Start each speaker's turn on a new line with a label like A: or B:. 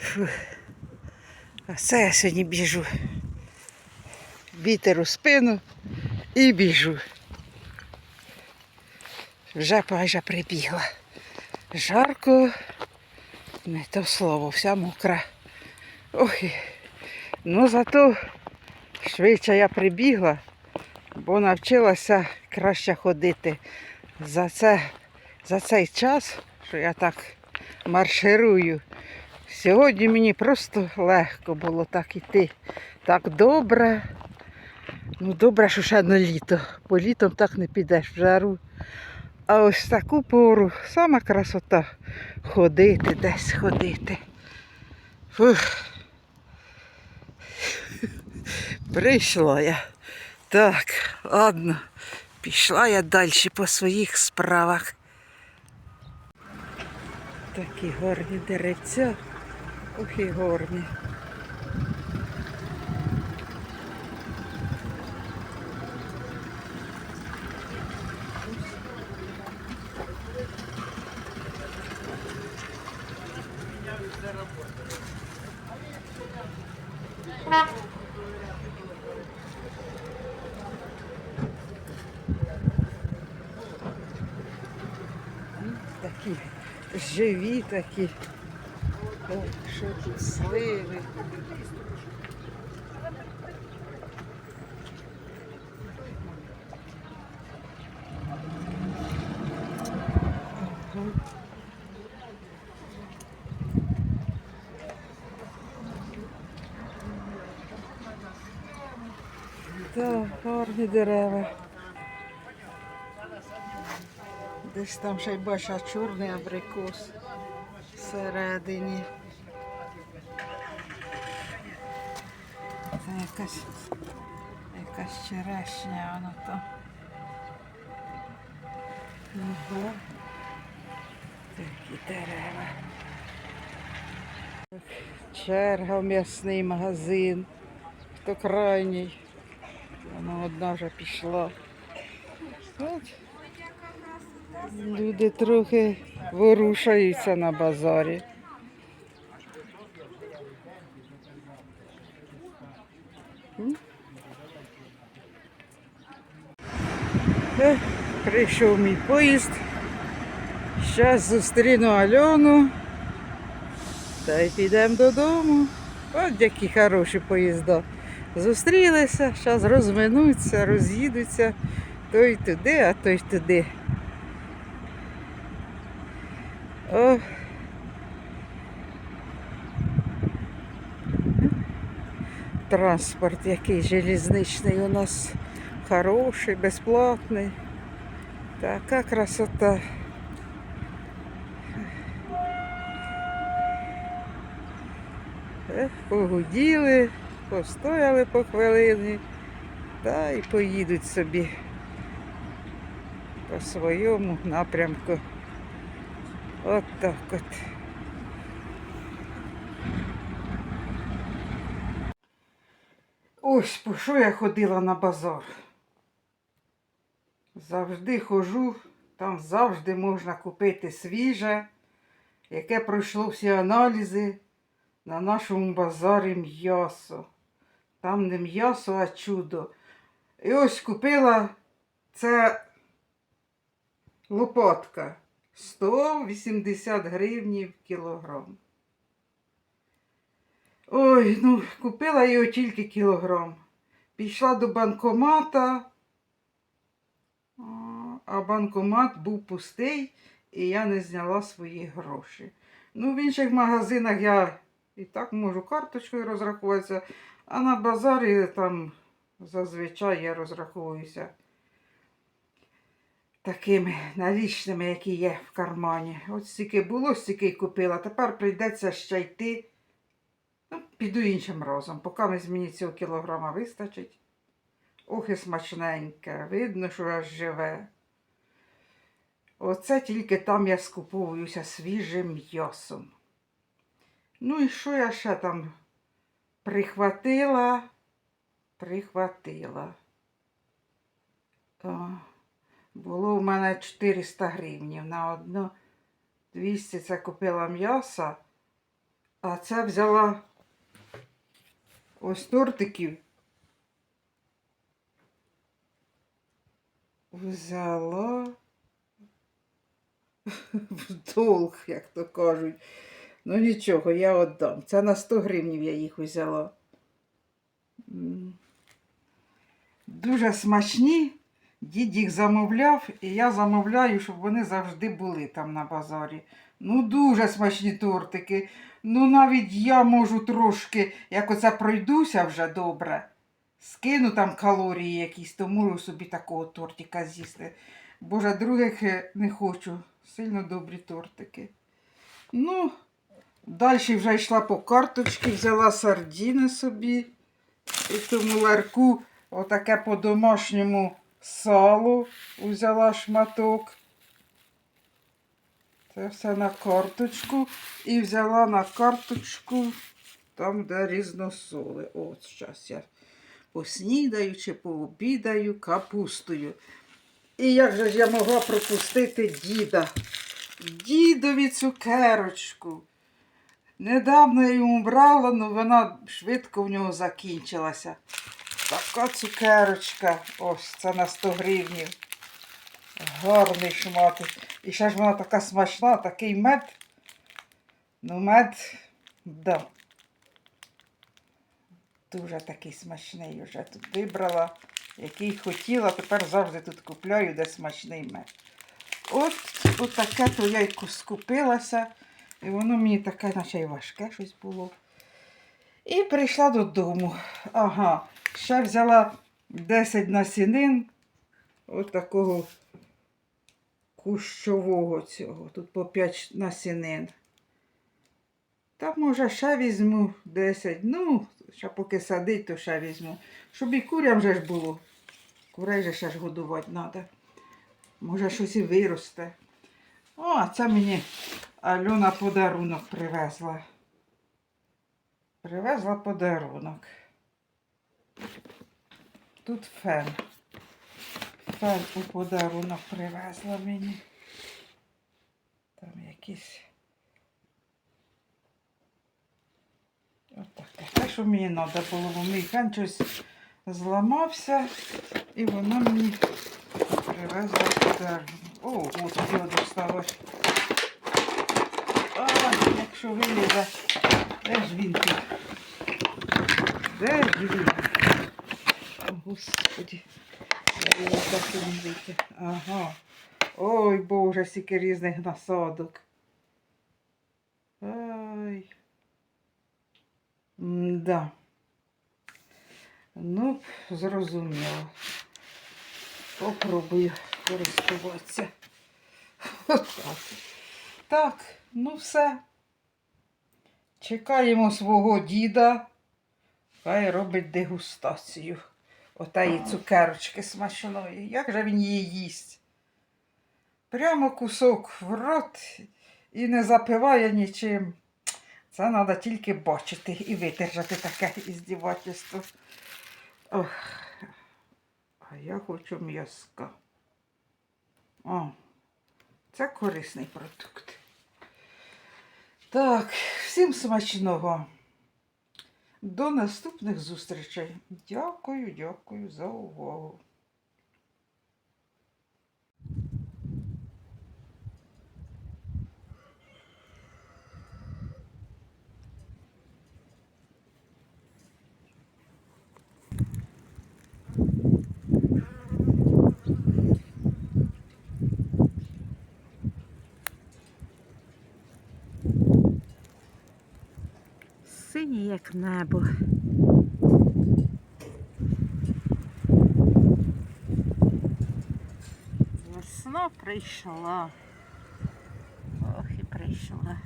A: Фу. А це я сьогодні біжу. Вітер у спину і біжу. Вже майже прибігла. Жарко, не то слово, вся мокра. Ой, ну зато швидше я прибігла, бо навчилася краще ходити. За, це, за цей час, що я так марширую, сьогодні мені просто легко було так іти. Так добре. Ну, добре, що ще не літо, бо літом так не підеш в жару. А ось таку пору сама красота ходити, десь ходити. Фух. Прийшла я. Так, ладно, пішла я далі по своїх справах. Такі гарні деревця. Ох і гарні. Такі живі такі. Що тут сливи. Так, гарні дерева. Десь там ще й бачу чорний абрикос всередині. Якась, якась черешня воно там. Ага. Такі дерева. Черга в м'ясний магазин. Хто крайній? Вона одна вже пішла. Люди трохи ворушаються на базарі. Прийшов мій поїзд. Зараз зустріну Альону. Та й підемо додому. От які хороші поїзда. Зустрілися, зараз розминуться, роз'їдуться. Той туди, а той туди. О. Транспорт який железничний у нас хороший, безплатний. Така красота. Погуділи, постояли по хвилині, та й поїдуть собі по своєму напрямку. От так от. Ось по що я ходила на базар. Завжди хожу, там завжди можна купити свіже, яке пройшло всі аналізи на нашому базарі м'ясо. Там не м'ясо, а чудо. І ось купила це лопатка. 180 гривнів кілограм. Ой, ну, купила його тільки кілограм. Пішла до банкомата, а банкомат був пустий, і я не зняла свої гроші. Ну, в інших магазинах я і так можу карточкою розрахуватися, а на базарі там зазвичай я розраховуюся такими налічними, які є в кармані. От стільки було, стільки й купила. Тепер прийдеться ще йти. Ну, піду іншим разом, поки мені цього кілограма вистачить. Ох і смачненьке, видно, що аж живе. Оце тільки там я скуповуюся свіжим м'ясом. Ну і що я ще там прихватила? Прихватила. О, було в мене 400 гривнів на одну 200 це купила м'яса, А це взяла ось тортиків. Взяла долг, як то кажуть. Ну нічого, я віддам. Це на 100 гривнів я їх взяла. Дуже смачні. Дід їх замовляв, і я замовляю, щоб вони завжди були там на базарі. Ну, дуже смачні тортики. Ну, навіть я можу трошки, як оце пройдуся вже добре, скину там калорії якісь, то можу собі такого тортика з'їсти. Боже, других е, не хочу. Сильно добрі тортики. Ну, далі вже йшла по карточці, взяла сардіни собі. І тому ларку отаке по-домашньому сало взяла шматок. Це все на карточку. І взяла на карточку там, де різносоли. От зараз я поснідаю чи пообідаю капустою. І як же ж я могла пропустити діда? Дідові цукерочку. Недавно я йому брала, але вона швидко в нього закінчилася. Така цукерочка. Ось це на 100 гривнів. Гарний шматик. І ще ж вона така смачна, такий мед. Ну, мед, да. Дуже такий смачний вже тут вибрала, який хотіла, тепер завжди тут купляю, де смачний мед. От, от таке то я скупилася, і воно мені таке, наче й важке щось було. І прийшла додому. Ага, ще взяла 10 насінин. От такого кущового цього. Тут по 5 насінин. Та може ще візьму 10. Ну, ще поки садить, то ще візьму. Щоб і курям вже ж було. Курей же ще ж годувати треба. Може щось і виросте. О, це мені Альона подарунок привезла. Привезла подарунок. Тут фен. Фен у подарунок привезла мені. Там якісь. Отаке. Те, що мені треба було, бо мій фен щось зламався, і вона мені привезла подарунок. О, от його досталось. А, якщо вилізе, де ж він тут? Де ж він? О, Господи. Я так і не вийти. Ага. Ой, Боже, скільки різних насадок. Ай. Да. Ну, зрозуміло. Попробую користуватися. Отак. Так, ну все. Чекаємо свого діда. Хай робить дегустацію. Отаї цукерочки смачної. Як же він її їсть? Прямо кусок в рот і не запиває нічим. Це треба тільки бачити і видержати таке іздівательство. Ох, а я хочу м'язка. О, це корисний продукт. Так, всім смачного. До наступних зустрічей. Дякую, дякую за увагу.
B: Синій як небо. Весна прийшла. Ох і прийшла.